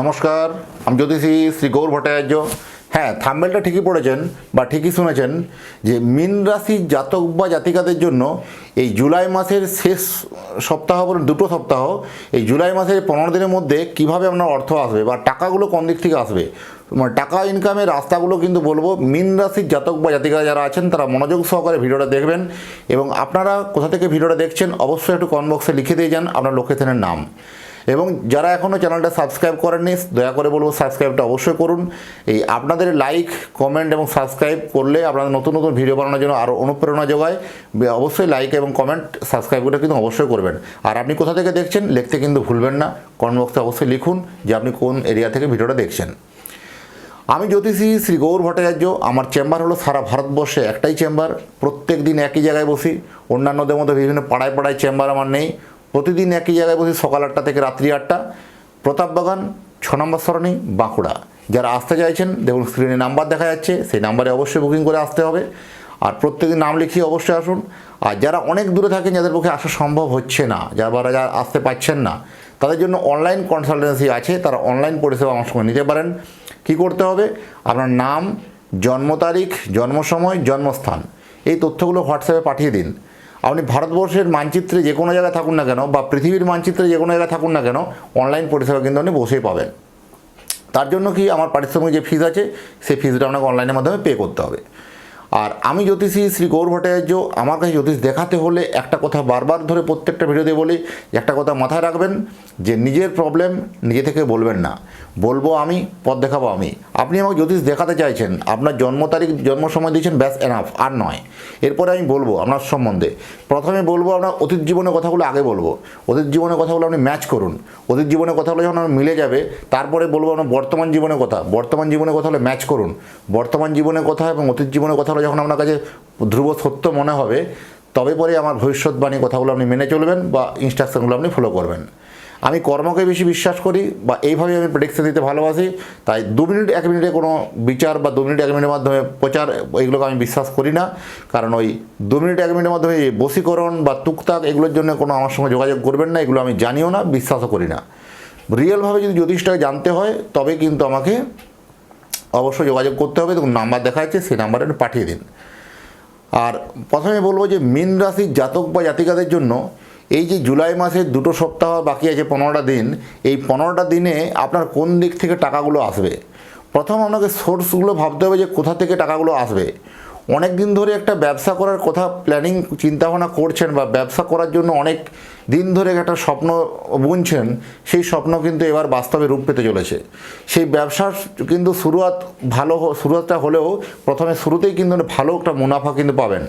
নমস্কার, আমি জ্যোতিষী শ্রী গৌর ভট্টাচার্য। হ্যাঁ থাম্বেলটা ঠিকই পড়েছেন বা ঠিকই শুনেছেন যে মিন রাশির জাতক বা জাতিকাদের জন্য এই জুলাই মাসের শেষ সপ্তাহ বলে দুটো সপ্তাহ, এই জুলাই মাসের পনেরো দিনের মধ্যে কীভাবে আপনার অর্থ আসবে বা টাকাগুলো কোন দিক থেকে আসবে? মানে টাকা ইনকামের রাস্তাগুলো কিন্তু বলব, মিন রাশির জাতক বা জাতিকা যারা আছেন, তারা মনোযোগ সহকারে ভিডিওটা দেখবেন এবং আপনারা কোথা থেকে ভিডিওটা দেখছেন, অবশ্যই একটু কমেন্ট বক্সে লিখে দিয়ে যান, আপনার লোকেশনের নাম। এবং যারা এখনও চ্যানেলটা সাবস্ক্রাইব করেননি, দয়া করে বলব সাবস্ক্রাইবটা অবশ্যই করুন। এই আপনাদের লাইক কমেন্ট এবং সাবস্ক্রাইব করলে আপনাদের নতুন নতুন ভিডিও বানানোর জন্য আরও অনুপ্রেরণা যোগায়। অবশ্যই লাইক এবং কমেন্ট সাবস্ক্রাইবটা কিন্তু অবশ্যই করবেন। আর আপনি কোথা থেকে দেখছেন, লিখতে কিন্তু ভুলবেন না। কমেন্ট অবশ্যই লিখুন যে আপনি কোন এরিয়া থেকে ভিডিওটা দেখছেন। আমি জ্যোতিষী শ্রী গৌর ভট্টাচার্য। আমার চেম্বার হলো সারা ভারতবর্ষে একটাই চেম্বার প্রত্যেক দিন একই জায়গায় বসি। অন্যান্যদের মধ্যে বিভিন্ন পাড়ায় পাড়ায় চেম্বার আমার নেই। প্রতিদিন একই জায়গায় বসি সকাল আটটা থেকে রাত্রি আটটা। প্রতাপবাগান ছ নম্বর সরণি, বাঁকুড়া। যারা আসতে চাইছেন, দেখুন স্ক্রিনে নাম্বার দেখা যাচ্ছে, সেই নাম্বারে অবশ্যই বুকিং করে আসতে হবে। আর প্রত্যেকদিন নাম লিখিয়ে অবশ্যই আসুন। আর যারা অনেক দূরে থাকেন, যাদের পক্ষে আসা সম্ভব হচ্ছে না, যারা যারা আসতে পারছেন না, তাদের জন্য অনলাইন কনসালটেন্সি আছে, তারা অনলাইন পরিষেবা আমার সঙ্গে নিতে পারেন। কি করতে হবে? আপনার নাম, জন্ম তারিখ, জন্ম সময়, জন্মস্থান, এই তথ্যগুলো হোয়াটসঅ্যাপে পাঠিয়ে দিন। আপনি ভারতবর্ষের মানচিত্রে যে কোনো জায়গায় থাকুন না কেন বা পৃথিবীর মানচিত্রে যে কোনো জায়গায় থাকুন না কেন অনলাইন পরিষেবা কিন্তু আপনি বসেই পাবেন। তার জন্য কি আমার পারিশ্রমিক যে ফিজ আছে, সেই ফিজটা আপনাকে অনলাইনের মাধ্যমে পে করতে হবে। আর আমি জ্যোতিষী শ্রী গৌর ভট্টাচার্য, আমার কাছে জ্যোতিষ দেখাতে হলে একটা কথা বারবার ধরে প্রত্যেকটা ভিডিওতে বলি, একটা কথা মাথায় রাখবেন, যে নিজের প্রবলেম নিজে থেকে বলবেন না। বলব আমি, পথ দেখাবো আমি। আপনি আমাকে জ্যোতিষ দেখাতে চাইছেন, আপনার জন্ম তারিখ, জন্ম সময় দিয়েছেন, ব্যাস এনাফ আর নয়। এরপরে আমি বলব আপনার সম্বন্ধে। প্রথমে বলব আপনার অতীত জীবনের কথাগুলো আগে বলব। অতীত জীবনের কথাগুলো আপনি ম্যাচ করুন। অতীত জীবনের কথাগুলো যখন আপনার মিলে যাবে, তারপরে বলব আপনার বর্তমান জীবনের কথা। বর্তমান জীবনের কথা হলে ম্যাচ করুন। বর্তমান জীবনের কথা এবং অতীত জীবনের কথাগুলো যখন আপনার কাছে ধ্রুব সত্য মনে হবে, তবে পরে আমার ভবিষ্যৎবাণী কথাগুলো আপনি মেনে চলবেন বা ইনস্ট্রাকশনগুলো আপনি ফলো করবেন। আমি কর্মকে বেশি বিশ্বাস করি বা এইভাবে আমি প্রেডিকশন দিতে ভালোবাসি, তাই দু মিনিট, এক মিনিটে কোনো বিচার বা দু মিনিট, এক মিনিটের মাধ্যমে প্রচার এইগুলোকে আমি বিশ্বাস করি না। কারণ ওই দু মিনিট, এক মিনিটের মাধ্যমে এই বশীকরণ বা তুকতাক এগুলোর জন্য কোনো আমার সঙ্গে যোগাযোগ করবেন না, এগুলো আমি জানিও না, বিশ্বাসও করি না। রিয়েলভাবে যদি জ্যোতিষটাকে জানতে হয়, তবে কিন্তু আমাকে অবশ্যই যোগাযোগ করতে হবে। দেখুন, নাম্বার দেখা যাচ্ছে, সেই নাম্বারে পাঠিয়ে দিন। আর প্রথমে বলব যে, মীন রাশির জাতক বা জাতিকাদের জন্য এই যে জুলাই মাসের দুটো সপ্তাহ বাকি আছে পনেরোটা দিন, এই পনেরোটা দিনে আপনার কোন দিক থেকে টাকাগুলো আসবে? প্রথম আপনাকে সোর্সগুলো ভাবতে হবে যে কোথা থেকে টাকাগুলো আসবে। অনেক দিন ধরে একটা ব্যবসা করার কথা প্ল্যানিং চিন্তাভাবনা করছেন বা ব্যবসা করার জন্য অনেক দিন ধরে একটা স্বপ্ন বুনছেন, সেই স্বপ্ন কিন্তু এবার বাস্তবে রূপ পেতে চলেছে। সেই ব্যবসার কিন্তু শুরুয়াত ভালো শুরুয়াতটা হলেও প্রথমে শুরুতেই কিন্তু ভালো একটা মুনাফা কিন্তু পাবেন।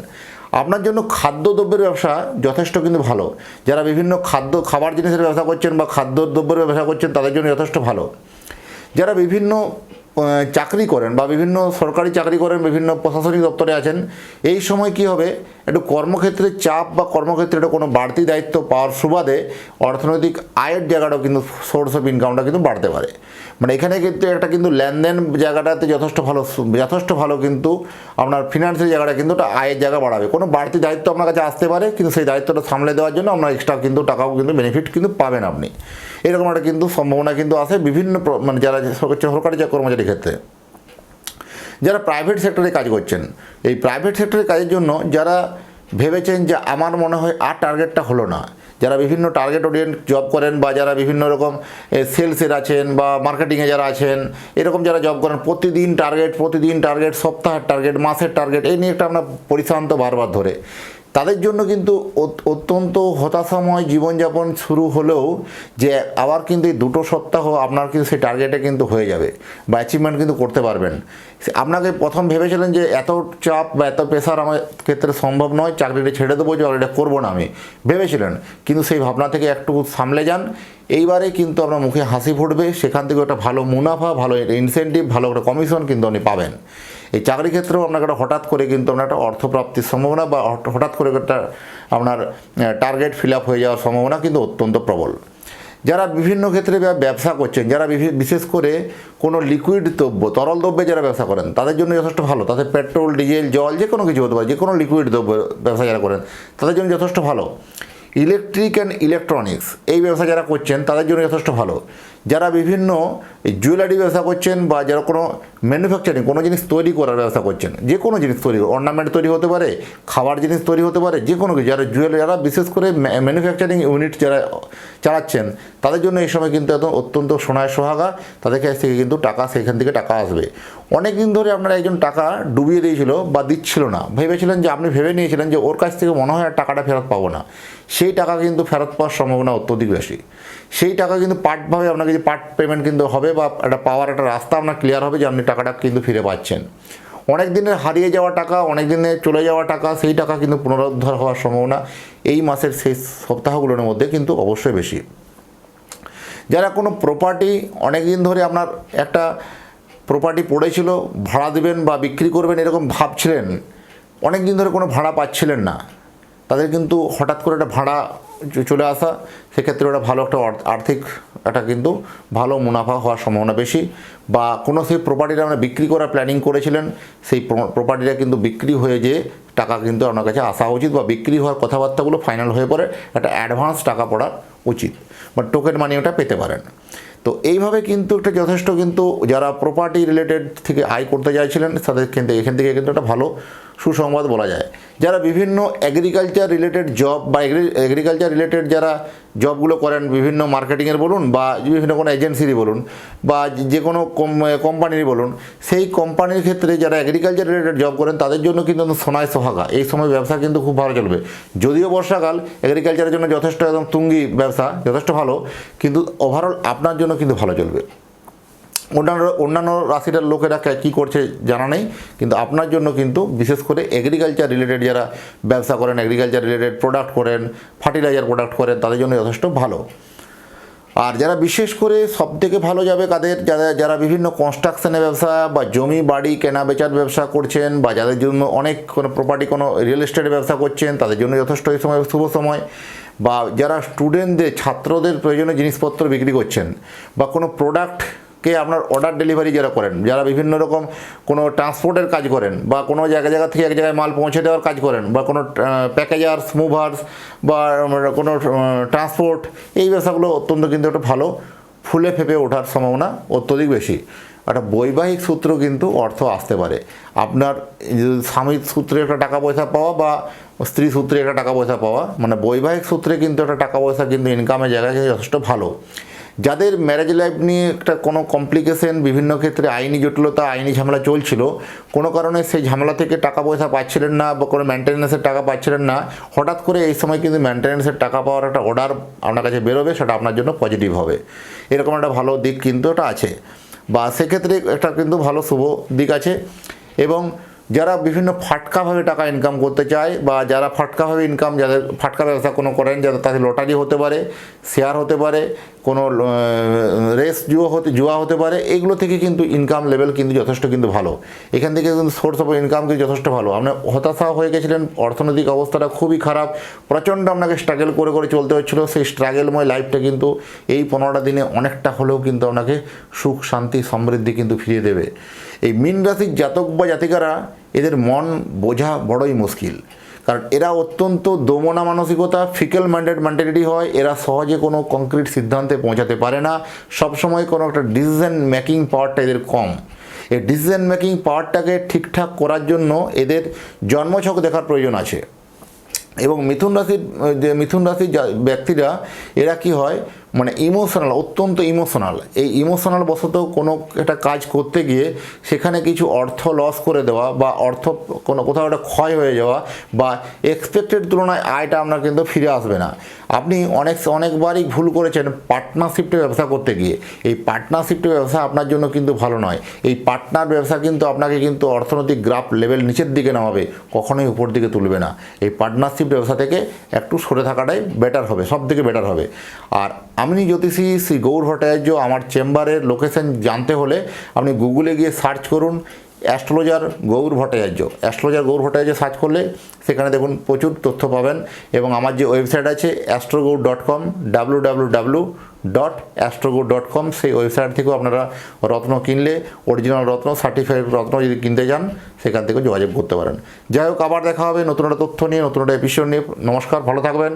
আপনার জন্য খাদ্যদ্রব্যের ব্যবসা যথেষ্ট কিন্তু ভালো। যারা বিভিন্ন খাদ্য, খাবার জিনিসের ব্যবসা করছেন বা খাদ্যদ্রব্যের ব্যবসা করছেন তাদের জন্য যথেষ্ট ভালো। যারা বিভিন্ন চাকরি করেন বা বিভিন্ন সরকারি চাকরি করেন, বিভিন্ন প্রশাসনিক দপ্তরে আছেন, এই সময় কি হবে? একটু কর্মক্ষেত্রে চাপ বা কর্মক্ষেত্রে একটু কোনো বাড়তি দায়িত্ব পাওয়ার সুবাদে অর্থনৈতিক আয়ের জায়গাটাও কিন্তু সোর্স অফ ইনকামটা কিন্তু বাড়তে পারে। মানে এখানে কিন্তু একটা কিন্তু লেনদেন জায়গাটাতে যথেষ্ট ভালো যথেষ্ট ভালো কিন্তু আপনার ফিনান্সের জায়গাটা কিন্তু একটা আয়ের জায়গা বাড়াবে। কোনো বাড়তি দায়িত্ব আপনার কাছে আসতে পারে, কিন্তু সেই দায়িত্বটা সামলে দেওয়ার জন্য আপনার এক্সট্রা কিন্তু টাকাও কিন্তু বেনিফিট কিন্তু পাবেন আপনি। এরকম একটা কিন্তু সম্ভাবনা কিন্তু আছে বিভিন্ন মানে যারা সরকারি যে কর্মচারীর ক্ষেত্রে। যারা প্রাইভেট সেক্টরে কাজ করছেন, এই প্রাইভেট সেক্টরের কাজের জন্য যারা ভেবেছেন যে আমার মনে হয় আর টার্গেটটা হলো না, যারা বিভিন্ন টার্গেট ওরিয়েন্ট জব করেন বা যারা বিভিন্ন রকম সেলসের আছেন বা মার্কেটিংয়ে যারা আছেন, এরকম যারা জব করেন, প্রতিদিন টার্গেট প্রতিদিন টার্গেট সপ্তাহের টার্গেট মাসের টার্গেট এই নিয়ে একটা আমরা পরিশ্রান্ত বারবার ধরে। তাদের জন্য কিন্তু অত্যন্ত হতাশাময় জীবনযাপন শুরু হলেও যে আবার কিন্তু এই দুটো সপ্তাহ আপনার কিন্তু সেই টার্গেটে কিন্তু হয়ে যাবে বা অ্যাচিভমেন্ট কিন্তু করতে পারবেন। আপনাকে প্রথম ভেবেছিলেন যে এত চাপ বা এত প্রেশার আমার ক্ষেত্রে সম্ভব নয়, চাকরিটা ছেড়ে দেবো, যে চাকরিটা করব না আমি। ভেবেছিলেন, কিন্তু সেই ভাবনা থেকে একটু সামলে যান। এইবারে কিন্তু আপনার মুখে হাসি ফুটবে, সেখান থেকে একটা ভালো মুনাফা, ভালো ইনসেন্টিভ ভালো একটা কমিশন কিন্তু আপনি পাবেন। এই চাকরি ক্ষেত্রেও আপনাকে একটা হঠাৎ করে কিন্তু আপনার একটা অর্থপ্রাপ্তির সম্ভাবনা বা হঠাৎ করে একটা আপনার টার্গেট ফিল আপ হয়ে যাওয়ার সম্ভাবনা কিন্তু অত্যন্ত প্রবল। যারা বিভিন্ন ক্ষেত্রে ব্যবসা করছেন, যারা বিশেষ করে কোনো লিকুইড দ্রব্য, তরল দ্রব্যে যারা ব্যবসা করেন, তাদের জন্য যথেষ্ট ভালো। তাদের পেট্রোল ডিজেল জল যে কোনো কিছু হতে পারে, যে কোনো লিকুইড দ্রব্য ব্যবসা যারা করেন, তাদের জন্য যথেষ্ট ভালো। ইলেকট্রিক অ্যান্ড ইলেকট্রনিক্স এই ব্যবসা যারা করছেন, তাদের জন্য যথেষ্ট ভালো। যারা বিভিন্ন জুয়েলারি ব্যবসা করছেন বা যারা কোনো ম্যানুফ্যাকচারিং, কোনো জিনিস তৈরি করার ব্যবসা করছেন যে কোনো জিনিস তৈরি অর্নামেন্ট তৈরি হতে পারে, খাবার জিনিস তৈরি হতে পারে, যে কোনো কিছু। যারা জুয়েলারি যারা বিশেষ করে ম্যানুফ্যাকচারিং ইউনিট যারা, চালাচ্ছেন, তাদের জন্য এই সময় কিন্তু একদম অত্যন্ত সোনায় সোহাগা। তাদের কাছ থেকে কিন্তু টাকা, সেখান থেকে টাকা আসবে। অনেক দিন ধরে আপনারা একজন টাকা ডুবিয়ে দিয়েছিল বা দিচ্ছিল না। ভেবেছিলেন যে আপনি ভেবে নিয়েছিলেন যে ওর কাছ থেকে মনে হয় আর টাকাটা ফেরত পাবো না। সেই টাকা কিন্তু ফেরত পাওয়ার সম্ভাবনা অত্যধিক বেশি। সেই টাকা কিন্তু পার্টভাবে আপনাকে যে পার্ট পেমেন্ট কিন্তু হবে বা একটা পাওয়ার একটা রাস্তা আপনার ক্লিয়ার হবে যে আপনি টাকাটা কিন্তু ফিরে পাচ্ছেন। অনেক দিনের হারিয়ে যাওয়া টাকা, অনেক দিনে চলে যাওয়া টাকা, সেই টাকা কিন্তু পুনরুদ্ধার হওয়ার সম্ভাবনা এই মাসের শেষ সপ্তাহগুলোর মধ্যে কিন্তু অবশ্যই বেশি। যারা কোনো প্রপার্টি অনেক দিন ধরে আপনার একটা প্রপার্টি পড়েছিল, ভাড়া দেবেন বা বিক্রি করবেন এরকম ভাবছিলেন, অনেক দিন ধরে কোনো ভাড়া পাচ্ছিলেন না। তাদের কিন্তু হঠাৎ করে একটা ভাড়া চলে আসা, সেক্ষেত্রে ওটা ভালো একটা আর্থিক একটা কিন্তু ভালো মুনাফা হওয়ার সম্ভাবনা বেশি বা কোনো সেই প্রপার্টিটা আমরা বিক্রি করার প্ল্যানিং করেছিলেন, সেই প্রপার্টিটা কিন্তু বিক্রি হয়ে যেয়ে টাকা কিন্তু আপনার কাছে আসা উচিত বা বিক্রি হওয়ার কথাবার্তাগুলো ফাইনাল হয়ে পড়ে, একটা অ্যাডভান্স টাকা পড়া উচিত, বা টোকেন মানি ওটা পেতে পারেন। তো এইভাবে কিন্তু একটা যথেষ্ট কিন্তু যারা প্রপার্টি রিলেটেড থেকে আয় করতে চাইছিলেন, তাদের কিন্তু এখান থেকে কিন্তু একটা ভালো সুসংবাদ বলা যায়। যারা বিভিন্ন এগ্রিকালচার রিলেটেড জব বা এগ্রিকালচার রিলেটেড যারা জবগুলো করেন, বিভিন্ন মার্কেটিংয়ের বলুন বা বিভিন্ন কোনো এজেন্সিরই বলুন বা যে কোনো কোম্পানিরই বলুন, সেই কোম্পানির ক্ষেত্রে যারা এগ্রিকালচার রিলেটেড জব করেন, তাদের জন্য কিন্তু সোনায় সোহাগা এই সময় ব্যবসা কিন্তু খুব ভালো চলবে। যদিও বর্ষাকাল এগ্রিকালচারের জন্য যথেষ্ট একদম তুঙ্গি ব্যবসা, যথেষ্ট ভালো, কিন্তু ওভারঅল আপনার জন্য কিন্তু ভালো চলবে। অন্যান্য অন্যান্য রাশিটার লোকেরা কী করছে জানা নেই, কিন্তু আপনার জন্য কিন্তু বিশেষ করে এগ্রিকালচার রিলেটেড যারা ব্যবসা করেন এগ্রিকালচার রিলেটেড প্রোডাক্ট করেন ফার্টিলাইজার প্রোডাক্ট করেন, তাদের জন্য যথেষ্ট ভালো। আর যারা বিশেষ করে সব থেকে ভালো যাবে কাদের? যারা যারা বিভিন্ন কনস্ট্রাকশনের ব্যবসা বা জমি, বাড়ি, কেনা বেচার ব্যবসা করছেন বা যাদের জন্য অনেক কোনো প্রপার্টি কোনো রিয়েল এস্টেটের ব্যবসা করছেন, তাদের জন্য যথেষ্ট এই সময় শুভ সময়। বা যারা স্টুডেন্টদের ছাত্রদের প্রয়োজনীয় জিনিসপত্র বিক্রি করছেন বা কোনো প্রোডাক্টকে আপনার অর্ডার ডেলিভারি যারা করেন, যারা বিভিন্ন রকম কোনো ট্রান্সপোর্টের কাজ করেন বা কোনো জায়গা জায়গা থেকে এক জায়গায় মাল পৌঁছে দেওয়ার কাজ করেন বা কোনো প্যাকেজার্স মুভার্স বা কোনো ট্রান্সপোর্ট এই ব্যবসাগুলো অত্যন্ত কিন্তু একটা ভালো ফুলে ফেপে ওঠার সম্ভাবনা অত্যধিক বেশি। একটা বৈবাহিক সূত্র কিন্তু অর্থ আসতে পারে। আপনার স্বামীর সূত্রে একটা টাকা পয়সা পাওয়া বা স্ত্রী সূত্রে একটা টাকা পয়সা পাওয়া মানে বৈবাহিক সূত্রে কিন্তু একটা টাকা পয়সা কিন্তু ইনকামের কিন্তু যথেষ্ট ভালো। যাদের ম্যারেজ লাইফ নিয়ে একটা কোনো কমপ্লিকেশন বিভিন্ন ক্ষেত্রে আইনি জটিলতা, আইনি ঝামেলা চলছিল, কোনো কারণে সেই ঝামেলা থেকে টাকা পয়সা পাচ্ছিলেন না বা কোনো মেনটেন্যান্সের টাকা পাচ্ছিলেন না, হঠাৎ করে এই সময় কিন্তু মেনটেন্যান্সের টাকা পাওয়ার একটা অর্ডার আপনার কাছে বেরোবে, সেটা আপনার জন্য পজিটিভ হবে। এরকম একটা ভালো দিক কিন্তু এটা আছে। বা সেক্ষেত্রে একটা কিন্তু ভালো শুভ দিক আছে। এবং যারা বিভিন্ন ফাটকাভাবে টাকা ইনকাম করতে চায় বা যারা ফাটকাভাবে ইনকাম যাদের ফাটকা ব্যবসা কোনো করেন, যাদের তাদের লটারি হতে পারে শেয়ার হতে পারে কোনো রেস জুয়া হতে জুয়া হতে পারে, এগুলো থেকে কিন্তু ইনকাম লেভেল কিন্তু যথেষ্ট কিন্তু ভালো। এখান থেকে কিন্তু সোর্স অফ ইনকাম কিন্তু যথেষ্ট ভালো। আপনার হতাশা হয়ে গেছিলেন, অর্থনৈতিক অবস্থাটা খুবই খারাপ, প্রচণ্ড আপনাকে স্ট্রাগল করে করে চলতে হচ্ছিল। সেই স্ট্রাগেলময় লাইফটা কিন্তু এই পনেরোটা দিনে অনেকটা হলেও কিন্তু আপনাকে সুখ, শান্তি, সমৃদ্ধি কিন্তু ফিরিয়ে দেবে। এই মীন রাশির জাতক বা জাতিকারা, এদের মন বোঝা বড়ই মুশকিল। কারণ এরা অত্যন্ত দমনা মানসিকতা ফিকেল মাইন্ডেড মেন্টালিটি হয়, এরা সহজে কোনো কংক্রিট সিদ্ধান্তে পৌঁছাতে পারে না। সবসময় কোনো একটা ডিসিশন মেকিং পাওয়ারটা এদের কম। এই ডিসিশন মেকিং পাওয়ারটাকে ঠিকঠাক করার জন্য এদের জন্মছক দেখার প্রয়োজন আছে। এবং মিথুন রাশির, যে মিথুন রাশির ব্যক্তিরা, এরা কি হয়? মানে ইমোশনাল অত্যন্ত ইমোশনাল এই ইমোশনাল বশত কোনো একটা কাজ করতে গিয়ে সেখানে কিছু অর্থ লস করে দেওয়া বা অর্থ কোনো কোথাও একটা ক্ষয় হয়ে যাওয়া বা এক্সপেক্টেড তুলনায় আয়টা আপনার কিন্তু ফিরে আসবে না। আপনি অনেক, অনেকবারই ভুল করেছেন পার্টনারশিপে ব্যবসা করতে গিয়ে। এই পার্টনারশিপে ব্যবসা আপনার জন্য কিন্তু ভালো নয়। এই পার্টনার ব্যবসা কিন্তু আপনাকে কিন্তু অর্থনৈতিক গ্রাফ লেভেল নিচের দিকে নামাবে, কখনোই উপর দিকে তুলবে না। এই পার্টনারশিপ ব্যবসা থেকে একটু সরে থাকাটাই বেটার হবে সব থেকে বেটার হবে। আর আমি জ্যোতিষী শ্রী গৌর ভট্টাচার্য আমার চেম্বারের লোকেশন জানতে হলে আপনি গুগলে গিয়ে সার্চ করুন astrologer Gour Bhattacharya. Astrologer Gour Bhattacharya search করলে সেখানে দেখুন প্রচুর তথ্য পাবেন এবং আমার যে ওয়েবসাইট আছে astrogour dot com W W W dot astrogour dot com সেই ওয়েবসাইট থেকেও আপনারা রত্ন কিনলে অরিজিনাল রত্ন সার্টিফাইড রত্ন যদি কিনতে যান সেখান থেকেও যোগাযোগ করতে পারেন। যাই হোক, আবার দেখা হবে নতুন একটা তথ্য নিয়ে, নতুন একটা এপিসোড নিয়ে। নমস্কার, ভালো থাকবেন।